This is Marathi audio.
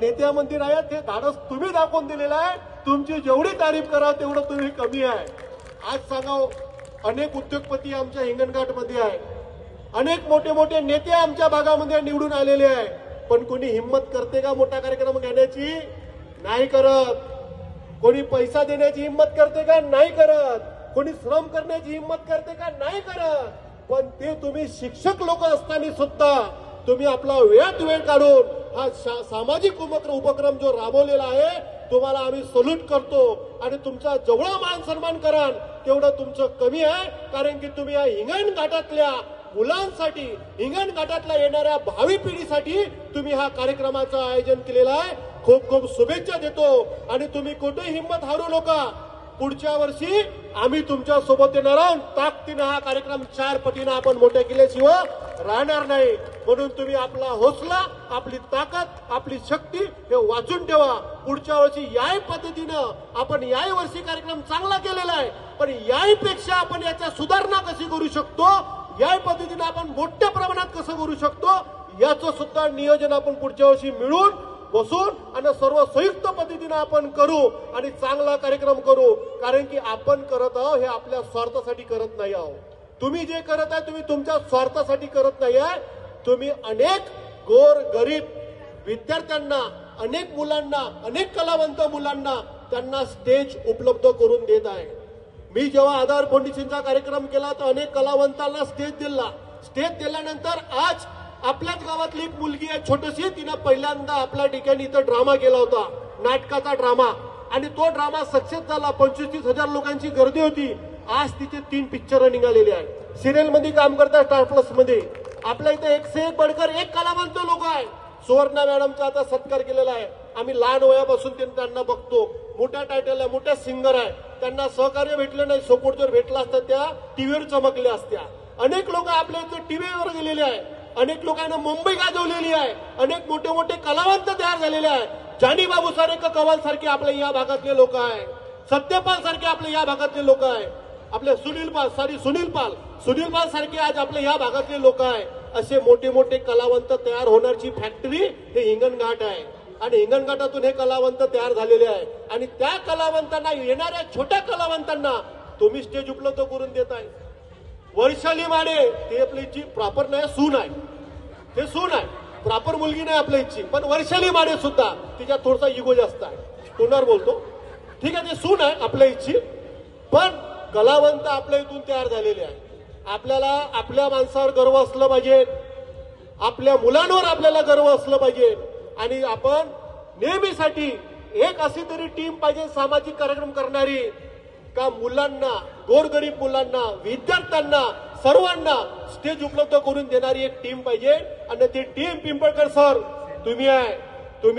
नेत्या मंदिर आहे ते धाडस तुम्ही दाखवून दिलेलं आहे. तुमची जेवढी तारीफ करा तेवढं तुम्ही कमी आहे. आज सांगा अनेक उद्योगपती आमच्या हिंगणघाटमध्ये आहे. अनेक मोठे मोठे नेते आमच्या भागामध्ये निवडून आलेले आहे. पण कोणी हिंमत करते का मोठा कार्यक्रम घेण्याची? नाही करत. कोणी पैसा देण्याची हिंमत करते का? नाही करत. कोणी श्रम करण्याची हिंमत करते का? नाही करत. पण ते तुम्ही शिक्षक लोक असताना सुद्धा तुम्ही आपला वेळात वेळ काढून हा शा- सामाजिक उपक्रम उपक्रम जो राबवलेला आहे तुम्हाला आम्ही सल्यूट करतो आणि तुमचा जेवढा मान सन्मान कराल तेवढं तुमचं कमी आहे. कारण की तुम्ही या हिंगण घाटातल्या मुलांसाठी हिंगण घाटातल्या येणाऱ्या भावी पिढीसाठी तुम्ही हा कार्यक्रमाचं आयोजन केलेलं आहे. खूप खूप शुभेच्छा देतो. आणि तुम्ही कुठे हिंमत हारू नका. पुढच्या वर्षी आम्ही तुमच्यासोबत येणार आहोत. ताकदीनं हा कार्यक्रम चार पटीनं आपण मोठ्या केल्याशिवाय राहणार नाही. म्हणून तुम्ही आपला हौसला आपली ताकद आपली शक्ती हे वाचून ठेवा. पुढच्या वर्षी याही पद्धतीनं आपण याही वर्षी कार्यक्रम चांगला केलेला आहे. पण याही पेक्षा आपण याच्या सुधारणा कशी करू शकतो? याही पद्धतीनं आपण मोठ्या प्रमाणात कसं करू शकतो? याचं सुद्धा नियोजन आपण पुढच्या वर्षी मिळून बसून आणि सर्व संयुक्त पद्धतीनं आपण करू आणि चांगला कार्यक्रम करू कारण की आपण करत आहोत हे आपल्या स्वार्थासाठी करत नाही आहोत. तुम्ही जे करत आहे तुम्ही तुमच्या स्वार्थासाठी करत नाही आहे. तुम्ही अनेक गोर गरीब विद्यार्थ्यांना अनेक मुलांना अनेक कलावंत मुलांना त्यांना स्टेज उपलब्ध करून देत आहे. मी जेव्हा आधार फाउंडेशनचा कार्यक्रम केला तर अनेक कलावंतांना स्टेज दिला. स्टेज दिल्यानंतर आज आपल्याच गावातली एक मुलगी आहे छोटीशी. तिनं पहिल्यांदा आपल्या ठिकाणी इथं ड्रामा केला होता. नाटकाचा ड्रामा. आणि तो ड्रामा सक्सेस झाला. पंचवीस तीस हजार लोकांची गर्दी होती. आज तिचे तीन पिक्चर निघालेले आहे सिरियलमध्ये काम करतात स्टार प्लसमध्ये. आपल्या इथे एक से एक बडकर एक कलावंत लोक आहे सुवर्णा मॅडमचा आता सत्कार केलेला आहे. आम्ही लहान वयापासून ते- त्यांना बघतो. मोठ्या टायटल आहे मोठ्या सिंगर आहे त्यांना सहकार्य भेटलं नाही. सपोर्ट जर भेटला असता त्या टीव्हीवर चमकल्या असत्या. अनेक लोक आपल्या इथे टीव्हीवर गेलेले आहे अनेक लोकांना मुंबई गाजवलेली आहे. अनेक मोठे मोठे कलावंत तयार झालेले आहे. जानी बाबू सारे कवाल सारखे आपल्या या भागातले लोक आहे. सत्यपाल सारखे आपले या भागातले लोक आहे. आपले सुनील पाल सॉरी सुनील पाल. सुनील पाल सारखे आज आपले या भागातले लोक आहे. असे मोठे मोठे कलावंत तयार होणारची फॅक्टरी हे हिंगणघाट आहे. आणि हिंगणघाटातून हे कलावंत तयार झालेले आहे. आणि त्या कलावंतांना येणाऱ्या छोट्या कलावंतांना तुम्ही स्टेज उपलब्ध करून देत आहे वैशाली माने ते आपली इच्छी प्रॉपर नाही सून आहे. ते सून आहे. प्रॉपर मुलगी नाही आपल्या इच्छी पण वैशाली माने सुद्धा तिच्या थोडासा इगो जास्त आहे. तोंडावर बोलतो. ठीक आहे ते सून आहे आपल्या इच्छी पण कलावंत आपल्या इथून तयार झालेले आहे. आपल्याला आपल्या माणसावर गर्व असलं पाहिजे. आपल्या मुलांवर आपल्याला गर्व असलं पाहिजे. आणि आपण नेहमीसाठी एक अशी तरी टीम पाहिजे सामाजिक कार्यक्रम करणारी का मुलांना गोरगरीब मुलांना विद्यार्थ्यांना सर्वांना स्टेज उपलब्ध करून देणारी एक टीम पाहिजे. आणि ती टीम पिंपळकर सर तुम्ही आहे.